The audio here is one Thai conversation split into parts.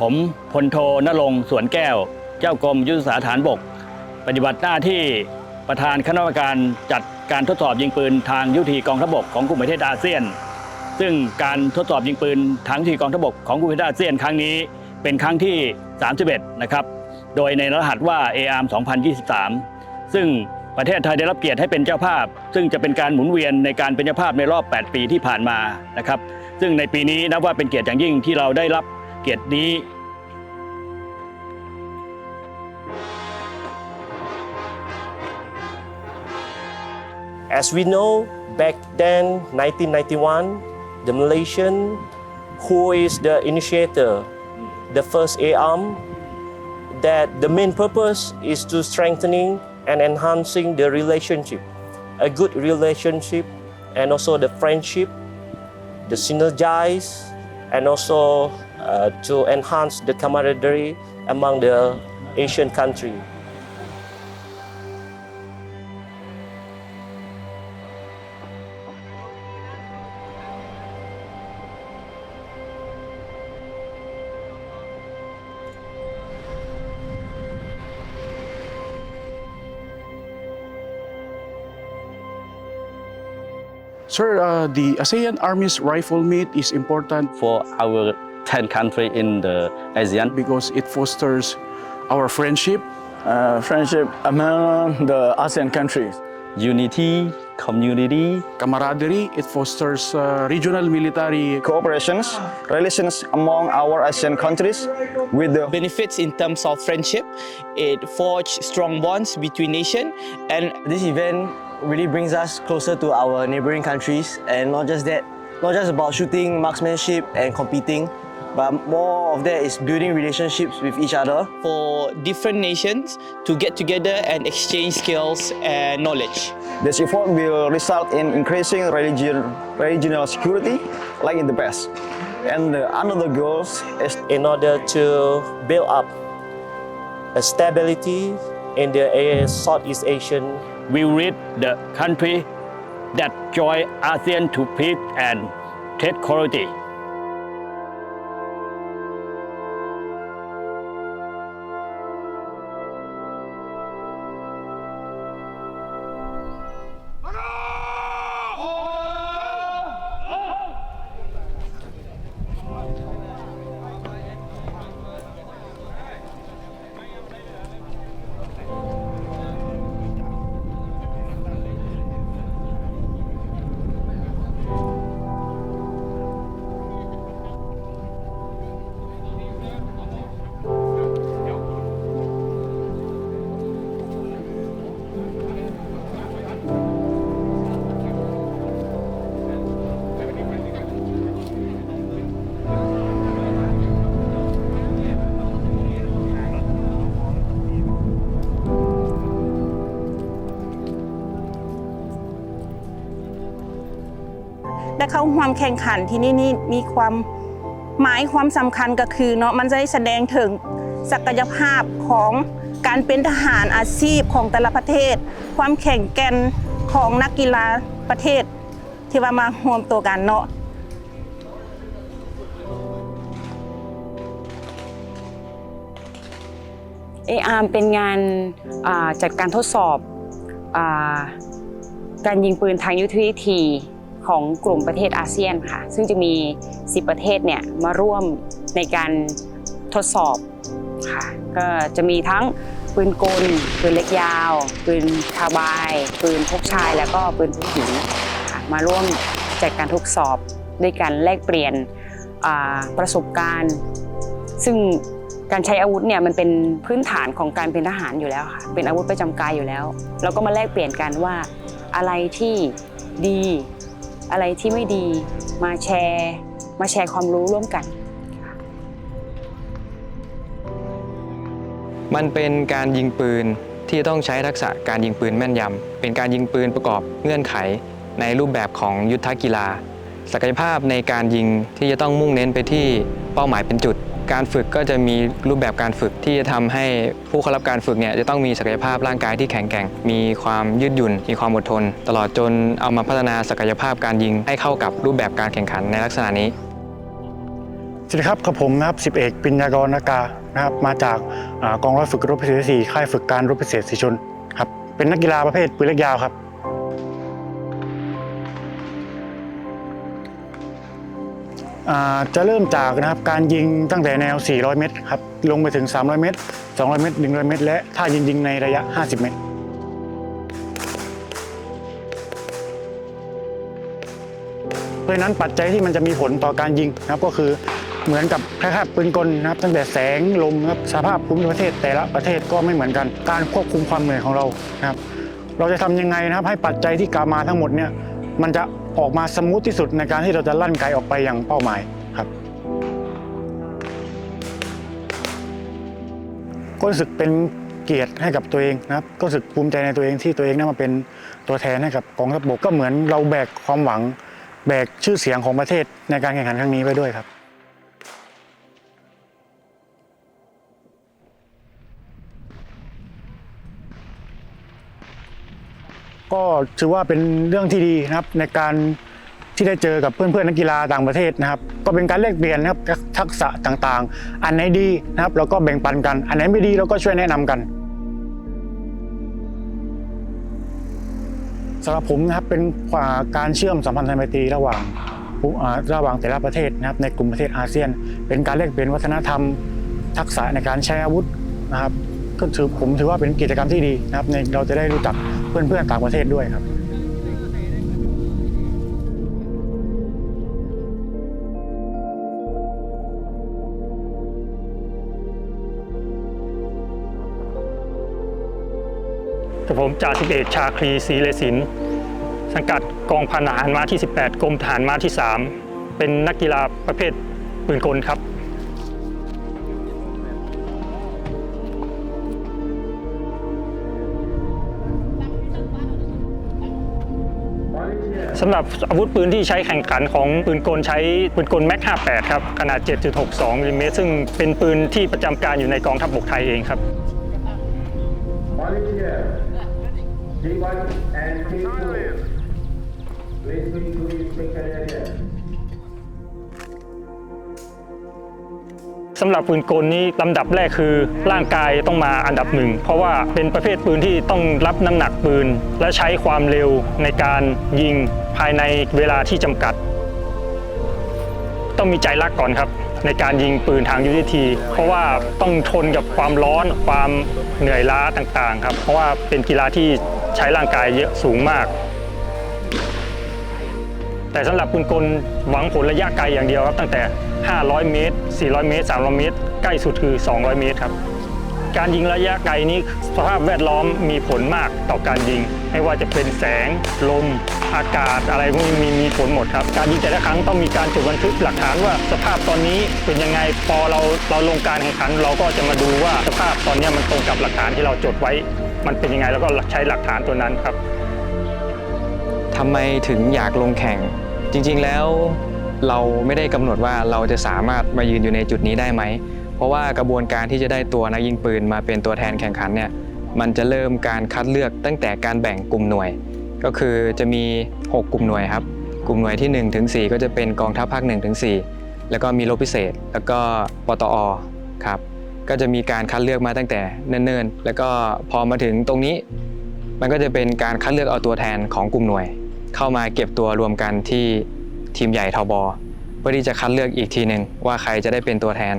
ผมพลโทนรงสวนแก้ว เจ้ากรมยุทธศาสตร์ฐานบก ปฏิบัติหน้าที่ประธานคณะกรรมการจัดการทดสอบยิงปืนทางยุทธีกองทัพบกของกลุ่มประเทศอาเซียน ซึ่งการทดสอบยิงปืนทางยุทธีกองทัพบกของกลุ่มประเทศอาเซียนครั้งนี้เป็นครั้งที่ 31 นะครับ โดยในรหัสว่า ARM 2023 ซึ่งประเทศไทยได้รับเกียรติให้เป็นเจ้าภาพ ซึ่งจะเป็นการหมุนเวียนในการเป็นเจ้าภาพในรอบ 8 ปีที่ผ่านมานะครับ ซึ่งในปีนี้นับว่าเป็นเกียรติอย่างยิ่งที่เราได้รับ กียรตินี้ As we know, back then, 1991, the Malaysian, who is the initiator, the first ARM, that the main purpose is to strengthening and enhancing the relationship, a good relationship, and also the friendship, the synergize, and also uh, to enhance the camaraderie among the Asian country. Sir, uh, the ASEAN Army's rifle meet is important for our 10 country in the ASEAN because it fosters our friendship, uh, friendship among the ASEAN countries. unity, community, camaraderie. It fosters uh, regional military Cooperations, relations among our ASEAN countries with the benefits in terms of friendship. It forged strong bonds between nations and This event really brings us closer to our neighboring countries, and not just that, not just about shooting, marksmanship, and competing, but more of that is building relationships with each other. for different nations to get together and exchange skills and knowledge. this effort will result in increasing region, regional security like in the past. And another goal is in order to build up a stability in the Southeast Asian we lead the country that join ASEAN to peace and trade quality. ได้เข้าร่วมแข่งขันที่นี่นี่มีความหมายความสำคัญก็คือเนาะมันจะได้แสดงถึงศักยภาพของการเป็นทหารอาชีพของแต่ละประเทศ ความแข่งแกร่งของนักกีฬาประเทศ ที่ว่ามารวมตัวกันเนาะ ARM เป็นงานจัดการทดสอบอการยิงปืนทางยุทธวิธี ของกลุ่มประเทศอาเซียนค่ะ ซึ่งจะมี 10 ประเทศเนี่ยมาร่วมในการทดสอบค่ะ ก็จะมีทั้งปืนกล ปืนเล็กยาว ปืนคาบาย ปืนพกชาย แล้วก็ปืนพกหินค่ะมาร่วมจัดการทดสอบด้วยการแลกเปลี่ยนประสบการณ์ ซึ่งการใช้อาวุธเนี่ยมันเป็นพื้นฐานของการเป็นทหารอยู่แล้วค่ะ เป็นอาวุธประจำกายอยู่แล้ว เราก็มาแลกเปลี่ยนกันว่าอะไรที่ดี อะไรที่ไม่ดีมาแชร์ มาแชร์ความรู้ร่วมกัน มันเป็นการยิงปืนที่ต้องใช้ทักษะการยิงปืนแม่นยำ เป็นการยิงปืนประกอบเงื่อนไข ในรูปแบบของยุทธกีฬา ศักยภาพในการยิงที่จะต้องมุ่งเน้นไปที่เป้าหมายเป็นจุด การฝึกก็จะมีรูปแบบการฝึกที่จะทำให้ผู้เข้ารับการฝึกเนี่ยจะต้องมีศักยภาพร่างกายที่แข็งแกร่ง มีความยืดหยุ่น มีความอดทน ตลอดจนเอามาพัฒนาศักยภาพการยิงให้เข้ากับรูปแบบการแข่งขันในลักษณะนี้สวัสดีครับกับผมนะครับสิบเอกปิญญากรนากานะครับมาจากอกองร้อยฝึกรบพิเศษสี่ค่ายฝึกการรบพิเศษสีชนครับเป็นนักกีฬาประเภทปืนเล็กยาวครับ จะเริ่มจากนะครับการยิงตั้งแต่แนว 400 เมตรครับลงไปถึง 300 เมตร 200 เมตร 100 เมตร และถ้ายิงยิงในระยะ 50 เมตร เพราะนั้นปัจจัยที่มันจะมีผลต่อการยิงนะครับก็คือเหมือนกับคล้ายๆปืนกลนะครับตั้งแต่แสงลมนะครับสภาพภูมิประเทศแต่ละประเทศก็ไม่เหมือนกัน การควบคุมความเหนื่อยของเรานะครับเราจะทำยังไงนะครับให้ปัจจัยที่กล่าวมาทั้งหมดเนี่ย มันจะออกมาสมูทที่สุดในการที่เราจะลั่นไกออกไปอย่างเป้าหมายครับ ก็รู้สึกเป็นเกียรติให้กับตัวเองนะครับ ก็รู้สึกภูมิใจในตัวเองที่ตัวเองได้มาเป็นตัวแทนให้กับกองทัพบกก็เหมือนเราแบกความหวัง แบกชื่อเสียงของประเทศในการแข่งขันครั้งนี้ไปด้วยครับ ก็ถือว่าเป็นเรื่องที่ดีนะครับในการที่ได้เจอกับเพื่อนๆนักกีฬาต่างประเทศนะครับ ก็เป็นการแลกเปลี่ยนนะครับทักษะต่างๆ อันไหนดีนะครับเราก็แบ่งปันกัน อันไหนไม่ดีเราก็ช่วยแนะนำกันสำหรับผมนะครับเป็นการเชื่อมสัมพันธไมตรีระหว่างระหว่างแต่ละประเทศนะครับในกลุ่มประเทศอาเซียน เป็นการแลกเปลี่ยนวัฒนธรรม ทักษะในการใช้อาวุธนะครับก็ถือผมถือว่าเป็นกิจกรรมที่ดีนะครับในเราจะได้รู้จัก เพื่อนๆต่างประเทศด้วยครับกับผมจ่าสิบเอกชาครีศรีเลสิน สังกัดกองพันทหารม้าที่ 18 กรมทหารม้าที่ 3 เป็นนักกีฬาประเภทปืนกลครับ สำหรับอาวุธปืนที่ใช้แข่งขันของปืนกลใช้ปืนกลแม็ก 58 ครับ ขนาด 7.62มิลลิเมตรซึ่งเป็นปืนที่ประจำการอยู่ในกองทัพบกไทยเองครับ สำหรับปืนกลนี้ลำดับแรกคือร่างกายต้องมาอันดับหนึ่ง เพราะว่าเป็นประเภทปืนที่ต้องรับน้ำหนักปืน และใช้ความเร็วในการยิงภายในเวลาที่จำกัด ต้องมีใจรักก่อนครับ ในการยิงปืนทางยุทธวิธีเพราะว่าต้องทนกับความร้อนความเหนื่อยล้าต่างๆครับเพราะว่าเป็นกีฬาที่ใช้ร่างกายเยอะสูงมาก แต่สำหรับปืนกลหวังผลระยะไกลอย่างเดียวครับ ตั้งแต่ 500 เมตร 400 เมตร 300 เมตร ใกล้สุดคือ 200 เมตรครับ การยิงระยะไกลนี้สภาพแวดล้อมมีผลมากต่อการยิง ไม่ว่าจะเป็นแสง ลม อากาศอะไรพวกนี้มีมีผลหมดครับ การยิงแต่ละครั้งต้องมีการจดบันทึกหลักฐานว่าสภาพตอนนี้เป็นยังไง พอเราเราลงการแข่งขัน เราก็จะมาดูว่าสภาพตอนนี้มันตรงกับหลักฐานที่เราจดไว้ มันเป็นยังไงแล้วก็ใช้หลักฐานตัวนั้นครับ ทำไมถึงอยากลงแข่ง จริงๆแล้วเราไม่ได้กำหนดว่าเราจะสามารถมายืนอยู่ในจุดนี้ได้ไหม เพราะว่ากระบวนการที่จะได้ตัวนักยิงปืนมาเป็นตัวแทนแข่งขันเนี่ยมันจะเริ่มการคัดเลือกตั้งแต่การแบ่งกลุ่มหน่วย ก็คือจะมี 6 กลุ่มหน่วยครับ กลุ่มหน่วยที่1ถึง4ก็จะเป็นกองทัพภาค1ถึง4แล้วก็มีรบพิเศษ แล้วก็ปตอครับก็จะมีการคัดเลือกมาตั้งแต่เนิ่นๆ แล้วก็พอมาถึงตรงนี้ มันก็จะเป็นการคัดเลือกเอาตัวแทนของกลุ่มหน่วย เข้ามาเก็บตัวรวมกันที่ทีมใหญ่ทบเพื่อที่จะคัดเลือกอีกทีหนึ่งว่าใครจะได้เป็นตัวแทน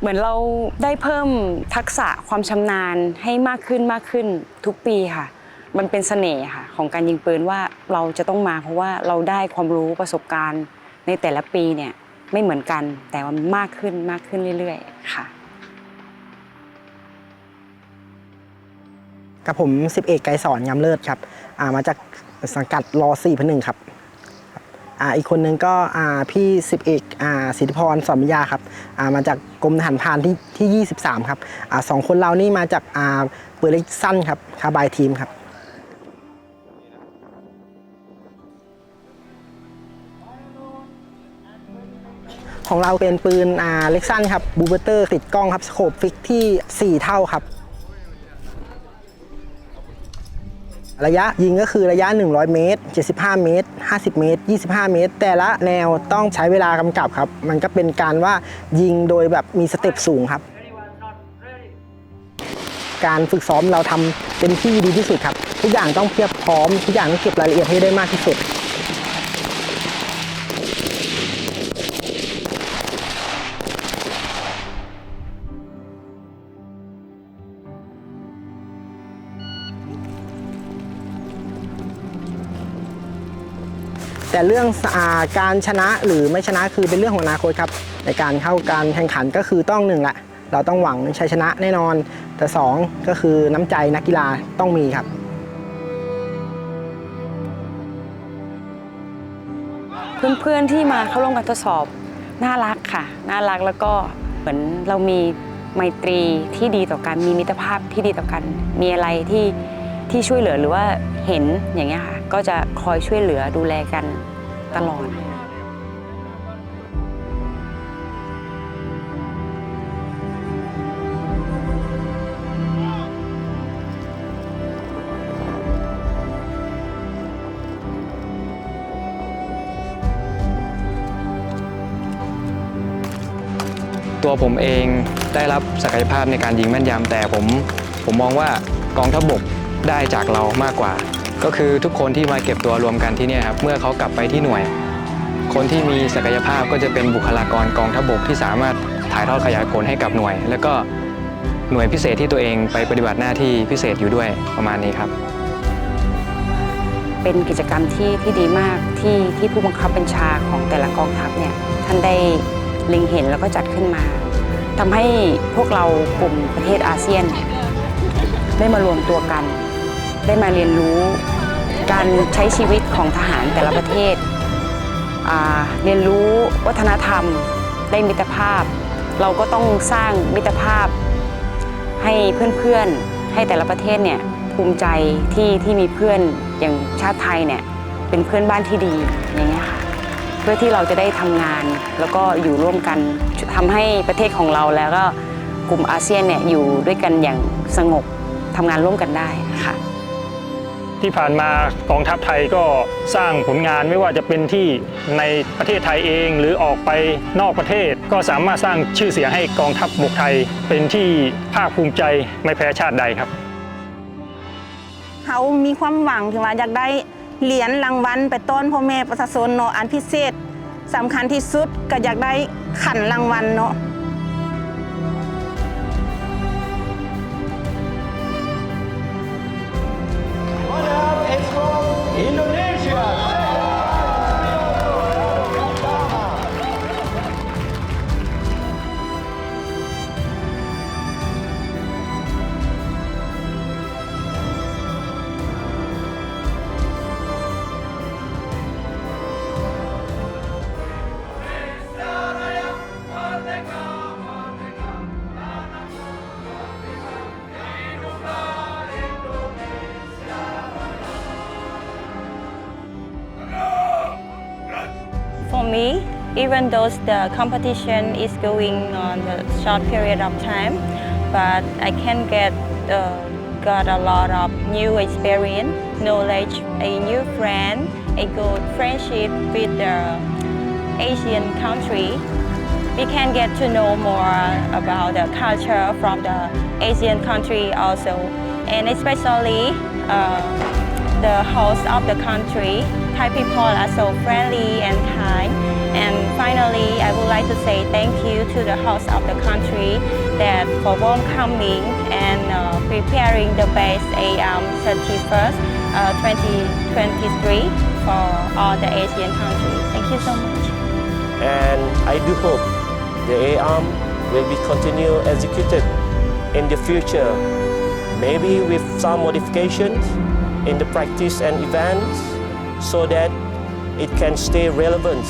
เหมือนเราได้เพิ่มทักษะความชำนาญให้มากขึ้นมากขึ้นทุกปีค่ะ มันเป็นเสน่ห์ค่ะของการยิงปืนว่าเราจะต้องมาเพราะว่าเราได้ความรู้ประสบการณ์ในแต่ละปีเนี่ยไม่เหมือนกันแต่ว่ามันมากขึ้นมากขึ้นเรื่อยๆ ค่ะ กับผมสิบเอกไกรสอนงามเลิศครับอ่ามาจากสังกัดรอสี่พันหนึ่งครับอ่าอีกคนนึงก็อ่าพี่สิบเอกอ่าสิทธิพรสอนมิยาครับอ่ามาจากกรมทหารพรานที่ที่23ครับอ่าสองคนเรานี่มาจากอ่าปืนเล็กสั้นครับคาบายทีมครับของเราเป็นปืนอ่าเล็กสั้นครับบูเบอร์เตอร์ติดกล้องครับสโคปฟิกที่ 4 เท่าครับ ระยะยิงก็คือระยะ 100 เมตร 75 เมตร 50 เมตร 25 เมตร แต่ละแนวต้องใช้เวลากำกับครับ มันก็เป็นการว่ายิงโดยแบบมีสเต็ปสูงครับ การฝึกซ้อมเราทำเต็มที่ดีที่สุดครับ ทุกอย่างต้องเพียบพร้อม ทุกอย่างต้องเก็บรายละเอียดให้ได้มากที่สุด แต่เรื่องอาการชนะหรือไม่ชนะคือเป็นเรื่องของอนาคตครับ ในการเข้าการแข่งขันก็คือต้องหนึ่งละเราต้องหวังชัยชนะแน่นอน แต่สองก็คือน้ำใจนักกีฬาต้องมีครับเพื่อนๆที่มาเข้าร่วมการทดสอบน่ารักค่ะ น่ารักแล้วก็เหมือนเรามีไมตรีที่ดีต่อกันมีมิตรภาพที่ดีต่อกัน มีอะไรที่ ที่ช่วยเหลือหรือว่าเห็นอย่างเงี้ยค่ะก็จะคอยช่วยเหลือดูแลกันตลอดตัวผมเองได้รับศักยภาพในการยิงแม่นยำแต่ผมผมมองว่ากองทัพบก ได้จากเรามากกว่า ก็คือทุกคนที่มาเก็บตัวรวมกันที่นี่ครับเมื่อเขากลับไปที่หน่วย คนที่มีศักยภาพก็จะเป็นบุคลากรกองทัพบกที่สามารถถ่ายทอดขยายผลให้กับหน่วย แล้วก็หน่วยพิเศษที่ตัวเองไปปฏิบัติหน้าที่พิเศษอยู่ด้วยประมาณนี้ครับ เป็นกิจกรรมที่ที่ดีมากที่ที่ผู้บังคับบัญชาของแต่ละกองทัพเนี่ยท่านได้เล็งเห็นแล้วก็จัดขึ้นมาทำให้พวกเรากลุ่มประเทศอาเซียน ได้มารวมตัวกัน ได้มาเรียนรู้การใช้ชีวิตของทหารแต่ละประเทศ เรียนรู้วัฒนธรรมได้มิตรภาพ เราก็ต้องสร้างมิตรภาพ ให้เพื่อนๆให้แต่ละประเทศเนี่ยภูมิใจที่ที่มีเพื่อนอย่างชาติไทยเนี่ยเป็นเพื่อนบ้านที่ดีอย่างเงี้ยค่ะเพื่อที่เราจะได้ทำงานแล้วก็อยู่ร่วมกันทำให้ประเทศของเราแล้วก็กลุ่มอาเซียนเนี่ยอยู่ด้วยกันอย่างสงบทำงานร่วมกันได้ค่ะ ที่ผ่านมากองทัพไทยก็สร้างผลงานไม่ว่าจะเป็นที่ในประเทศไทยเองหรือออกไปนอกประเทศ ก็สามารถสร้างชื่อเสียงให้กองทัพบกไทย เป็นที่ภาคภูมิใจไม่แพ้ชาติใดครับเขามีความหวังถึงว่าอยากได้เหรียญรางวัลไปต้อนพ่อแม่ประชาชนเนาะอันพิเศษสำคัญที่สุดก็อยากได้ขันรางวัลเนาะ even though the competition is going on a short period of time, but I can get uh, got a lot of new experience, knowledge, a new friend, a good friendship with the Asian country. We can get to know more about the culture from the Asian country also, and especially uh, the host of the country. Thai people are so friendly and kind. And finally, I would like to say thank you to the host of the country that for welcoming and uh, preparing the base AM 31st, uh, 2023 for all the Asian countries. Thank you so much. and I do hope the AM will be continued executed in the future, maybe with some modifications in the practice and events so that it can stay relevant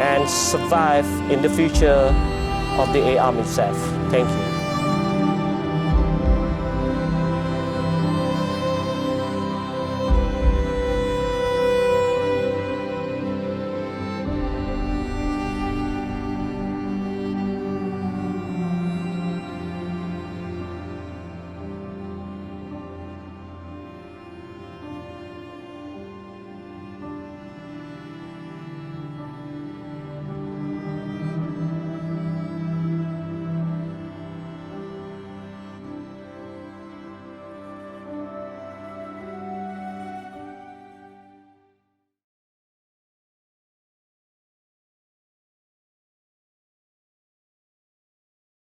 and survive in the future of the ARM itself. Thank you.